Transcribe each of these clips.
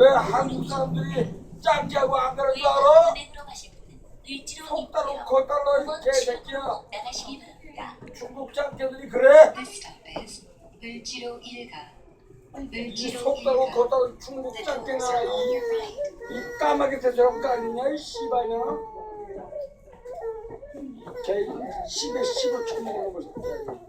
왜 한국 사람들이 짱지하고 안 그런 줄 알아? 은행으로 가실 분은 을지로 속 달러 입구요. 거 달러 이 이번 개새끼야. 중국 짱지들이 그래? The stop is 을지로 1가 이 을지로 속 달러 1가 거 달러 중국 doors are on 이, 까마귀 새처럼 깔리냐 이 씨발이나 개 십에 십을 쳐먹는 거 새끼야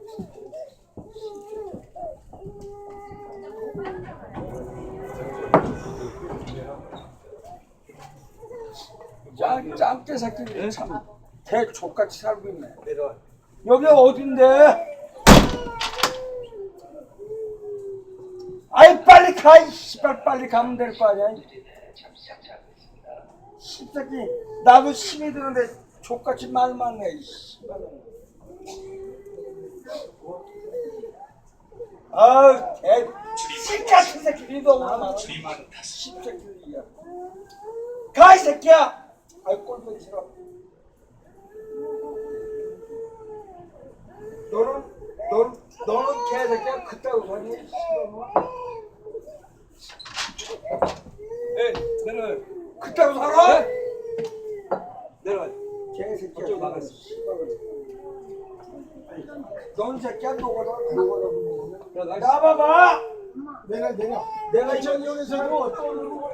짱, 짱깨 새끼들이 참 개족같이 살고 있네 여기 어딘데? 아이 빨리 가, 이 씨발 빨리 가면 될 거 아니야. 이 십새끼 나도 힘이 드는데 족같이 말만 해. 이 씨발은. 아우 개 씨같은 새끼들이 너무 많아. 십새끼들이야. 가 이 새끼야. 아이 꼴보기 싫어. 너는 너는 너는 개새끼야 그따구 사니? 에 내려 그따구 살아? 내려 개새끼야. 그쪽 나갔어. 넌 새끼야 노가다 노가다 야, 나 나봐봐. 내가 내가 내가 이 정영에서도 어떤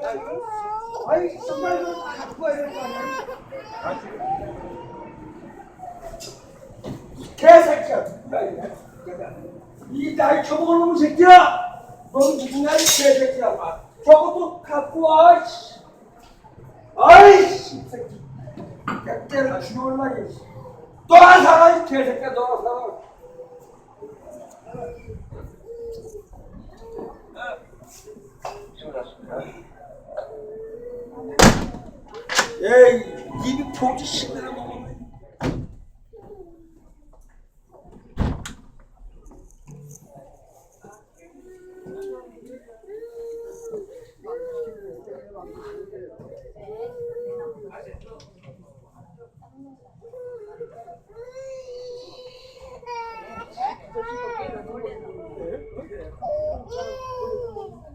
아이 정말 좀 갖고 와야 될거 아니야? 개새끼야. 이 나이 처먹은 놈 새끼야. 넌 누구냐 이 개새끼야. 저것도 갖고 와. 씨. 아이씨 이 새끼. 깨를 죽여올라 이. 에이, 입이 포지 시들어 먹었네. 네.